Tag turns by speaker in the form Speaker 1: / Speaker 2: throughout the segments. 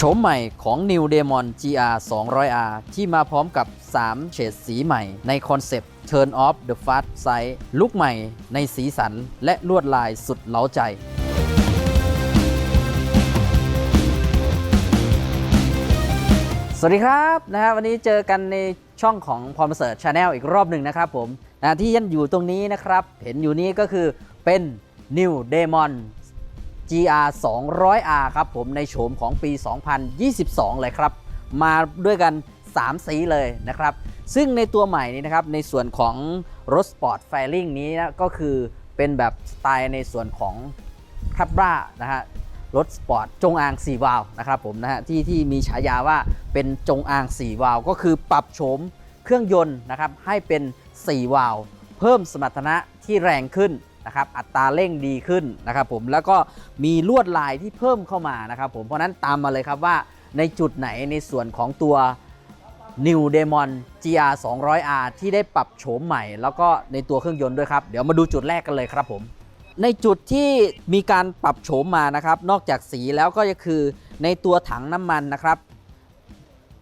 Speaker 1: โฉมใหม่ของ New Demon GR 200R ที่มาพร้อมกับ 3 เฉดสีใหม่ในคอนเซปต์ Turn off the fast sight ลุกใหม่ในสีสันและลวดลายสุดเล้าใจสวัสดีครับนะฮะวันนี้เจอกันในช่องของพรประเสริฐชาแนลอีกรอบหนึ่งนะครับผมนะที่ยันอยู่ตรงนี้นะครับ เห็นอยู่นี้ก็คือเป็น New Demon GR 200R ครับผมในโฉมของปี 2022 เลยครับ มาด้วยกัน 3 สีเลยนะครับ ซึ่งในตัวใหม่นี้นะครับ ในส่วนของรถสปอร์ตไฟลิ่งนี้นะก็คือเป็นแบบสไตล์ในส่วนของคับรานะฮะรถสปอร์ตจงอาง4วาล์วนะครับผมนะฮะที่ที่มีฉายาว่าเป็นจงอาง4วาล์วก็คือปรับโฉมเครื่องยนต์นะครับให้เป็น 4 วาล์วเพิ่มสมรรถนะที่แรงขึ้น นะครับอัตราเร่งดีขึ้นนะครับผมแล้วก็มีลวดลายที่เพิ่มเข้ามานะครับผมเพราะนั้นตามมาเลยครับว่าในจุดไหนในส่วนของตัว New Demon GR 200R ที่ได้ปรับโฉมใหม่ แล้วก็ในตัวเครื่องยนต์ด้วยครับ เดี๋ยวมาดูจุดแรกกันเลยครับผม ในจุดที่มีการปรับโฉมมานะครับ นอกจากสีแล้วก็คือในตัวถังน้ำมันนะครับ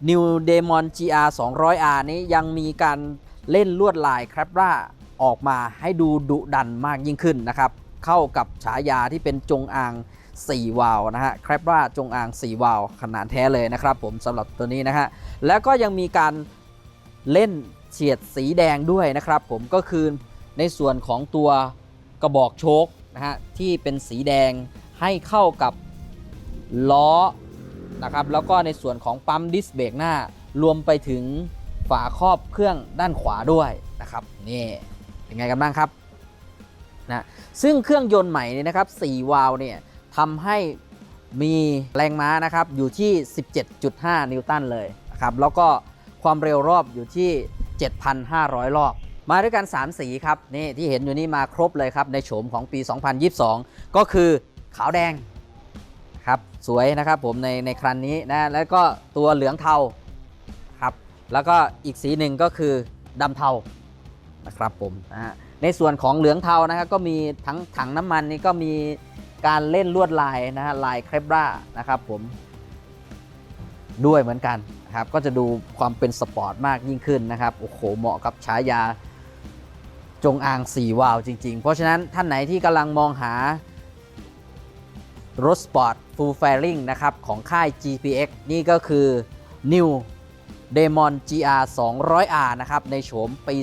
Speaker 1: New Demon GR 200R นี้ยังมีการเล่นลวดลายครับว่า ออกมาให้ดูดุดันมากยิ่งขึ้นนะครับ เข้ากับฉายาที่เป็นจงอาง 4 วาล์วนะฮะแครบว่าจงอาง 4 วาล์วขนาดแท้เลยนะครับผมสำหรับตัวนี้นะฮะแล้วก็ยังมีการเล่นเฉียดสีแดงด้วยนะครับ ผมก็คือในส่วนของตัวกระบอกโชคนะฮะที่เป็นสีแดงให้เข้ากับล้อนะครับแล้วก็ในส่วนของปั๊มดิสเบรกหน้ารวมไปถึงฝาครอบเครื่องด้านขวาด้วยนะครับนี่ เป็นไงกันบ้างครับนะซึ่งเครื่องยนต์ใหม่นี่นะครับ4วาล์วเนี่ยทำให้มีแรงม้านะครับอยู่ที่ 17.5 นิวตันเลยนะครับแล้วก็ความเร็วรอบอยู่ที่ 7,500 รอบ มาด้วยกัน 3 สีครับนี่ที่เห็นอยู่นี่มาครบเลยครับในโฉมของปี 2022 ก็คือขาวแดงครับสวยนะครับผมในในครันนี้นะแล้วก็ตัวเหลืองเทาครับแล้วก็อีกสีหนึ่งก็คือดำเทา นะครับผมนะฮะในส่วนของเหลืองเทานะครับก็มีทั้งถังน้ำมันนี่ก็มีการเล่นลวดลายนะฮะลายเครปรานะครับผมด้วยเหมือนกันครับก็จะดูความเป็นสปอร์ตมากยิ่งขึ้นนะครับโอ้โหเหมาะกับฉายาจงอาง4วาวจริง ๆ เพราะฉะนั้นท่านไหนที่กำลังมองหารถสปอร์ต Full Fairing นะครับของค่าย GPX นี่ก็คือ New Demon GR 200R นะครับในโฉมปี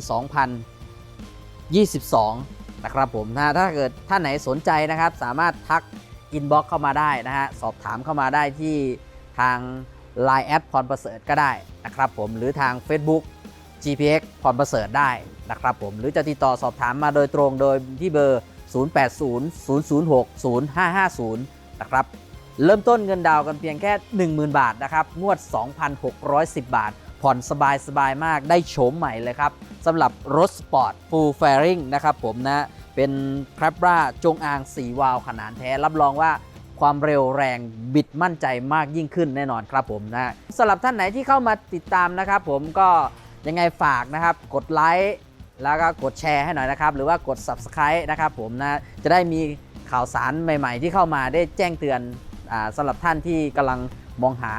Speaker 1: 22 นะครับผมถ้าถ้าเกิดท่านไหนสนใจนะครับ สามารถทักอินบ็อกเข้ามาได้นะฮะสอบถามเข้ามาได้ที่ทาง Line แอดพรประเสริฐก็ได้นะครับผมหรือทาง Facebook GPX พรประเสริฐได้นะครับผมหรือจะติดต่อสอบถามมาโดยตรงโดยที่เบอร์ 0800060550 นะครับ เริ่มต้นเงินดาวน์กันเพียงแค่ 10,000 บาทนะครับ งวด 2,610 บาท ผ่อนสบายๆมากได้โฉมใหม่เลยครับสำหรับรถสปอร์ต Full Fairing นะครับผมนะเป็นครบราจงอาง 4 วาล์วขนาดแท้ รับรองว่าความเร็วแรงบิดมั่นใจมากยิ่งขึ้นแน่นอนครับผมนะสำหรับท่านไหนที่เข้ามาติดตามนะครับผมก็ยังไงฝากนะครับกดไลค์แล้วก็กดแชร์ให้หน่อยนะครับ หรือว่ากด Subscribe นะครับผมนะจะได้มีข่าวสารใหม่ ๆ ที่เข้ามาได้แจ้งเตือนอสำหรับท่านที่กำลังมองหา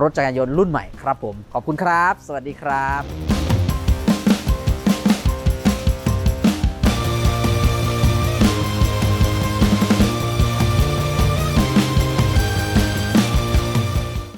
Speaker 1: รถจักรยานยนต์รุ่นใหม่ครับผม ขอบคุณครับ สวัสดีครับ